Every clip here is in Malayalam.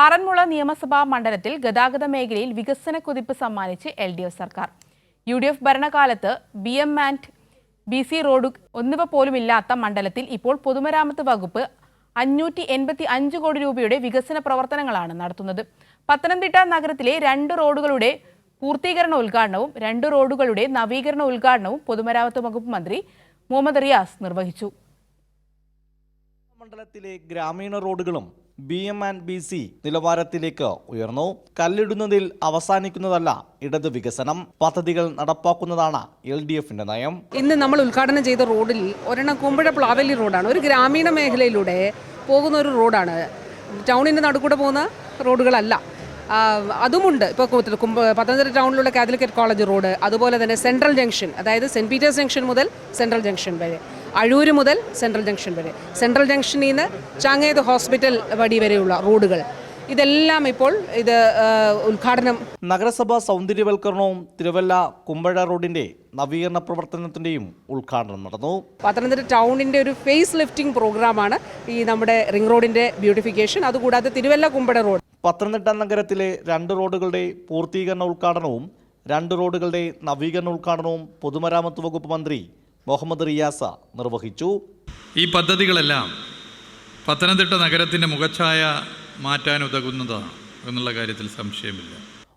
ആറന്മുള നിയമസഭാ മണ്ഡലത്തിൽ ഗതാഗത മേഖലയിൽ വികസന കുതിപ്പ് സമ്മാനിച്ച് എൽ ഡി എഫ് സർക്കാർ. യു ഡി എഫ് ഭരണകാലത്ത് B M and B C road എന്നിവ പോലുമില്ലാത്ത മണ്ഡലത്തിൽ ഇപ്പോൾ പൊതുമരാമത്ത് വകുപ്പ് അഞ്ഞൂറ്റി എൺപത്തി അഞ്ച് കോടി രൂപയുടെ വികസന പ്രവർത്തനങ്ങളാണ് നടത്തുന്നത്. പത്തനംതിട്ട നഗരത്തിലെ രണ്ട് റോഡുകളുടെ പൂർത്തീകരണ ഉദ്ഘാടനവും രണ്ട് റോഡുകളുടെ നവീകരണ ഉദ്ഘാടനവും പൊതുമരാമത്ത് വകുപ്പ് മന്ത്രി മുഹമ്മദ് റിയാസ് നിർവഹിച്ചു. മണ്ഡലത്തിലെ ഗ്രാമീണ റോഡുകളും B M and B C നിലവാരത്തിലേക്ക് ഉയർന്നു. കല്ലിടുന്നതിൽ അവസാനിക്കുന്നതല്ല ഇടത് വികസനം. പദ്ധതികൾ നടപ്പാക്കുന്നതാണ് എൽ ഡി എഫിന്റെ നയം. ഇന്ന് നമ്മൾ ഉദ്ഘാടനം ചെയ്ത റോഡിൽ ഒരെണ്ണം കുമ്പഴ പ്ലാവലി റോഡാണ്. ഒരു ഗ്രാമീണ മേഖലയിലൂടെ പോകുന്ന ഒരു റോഡാണ്. ടൗണിന്റെ നടുക്കൂടെ പോകുന്ന റോഡുകളല്ല. അതുമുണ്ട്. ഇപ്പോൾ പത്തനംതിട്ട ടൗണിലുള്ള കാത്തലിക്കറ്റ് കോളേജ് റോഡ് അതുപോലെ തന്നെ സെൻട്രൽ ജംഗ്ഷൻ അതായത് സെന്റ് പീറ്റേഴ്സ് ജംഗ്ഷൻ മുതൽ സെൻട്രൽ ജംഗ്ഷൻ വരെ. അഴൂര് മുതൽ സെൻട്രൽ ജംഗ്ഷൻ വരെ. സെൻട്രൽ ജംഗ്ഷനിൽ നിന്ന് ചാങ്ങേത് ഹോസ്പിറ്റൽ വഴി വരെയുള്ള റോഡുകൾ. ഇതെല്ലാം ഇപ്പോൾ ഇത് ഉദ്ഘാടനം നഗരസഭാ സൗന്ദര്യവൽക്കരണവും തിരുവല്ല കുമ്പഴ റോഡിന്റെ നവീകരണ പ്രവർത്തനത്തിന്റെയും ഉദ്ഘാടനം നടന്നു. പത്തനംതിട്ട ടൗണിന്റെ ഒരു ഫേസ് ലിഫ്റ്റിംഗ് പ്രോഗ്രാമാണ് ഈ നമ്മുടെ റിംഗ് റോഡിന്റെ ബ്യൂട്ടിഫിക്കേഷൻ. അതുകൂടാതെ തിരുവല്ല കുമ്പഴ റോഡ്. പത്തനംതിട്ട നഗരത്തിലെ രണ്ട് റോഡുകളുടെ പൂർത്തീകരണ ഉദ്ഘാടനവും രണ്ട് റോഡുകളുടെ നവീകരണ ഉദ്ഘാടനവും പൊതുമരാമത്ത് വകുപ്പ് മന്ത്രി മുഹമ്മദ് റിയാസ നിർവഹിച്ചു. ഈ പദ്ധതികളെല്ലാം പത്തനംതിട്ട നഗരത്തിന്റെ മുഖച്ഛായ മാറ്റാൻ ഉതകുന്നതാണ് എന്നുള്ള കാര്യത്തിൽ സംശയമില്ല.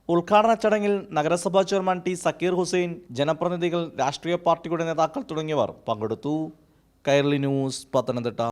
ഉദ്ഘാടന ചടങ്ങിൽ നഗരസഭാ ചെയർമാൻ ടി സക്കീർ ഹുസൈൻ ജനപ്രതിനിധികൾ രാഷ്ട്രീയ പാർട്ടിയുടെ നേതാക്കൾ തുടങ്ങിയവർ പങ്കെടുത്തു. കൈരളി ന്യൂസ് പത്തനംതിട്ട.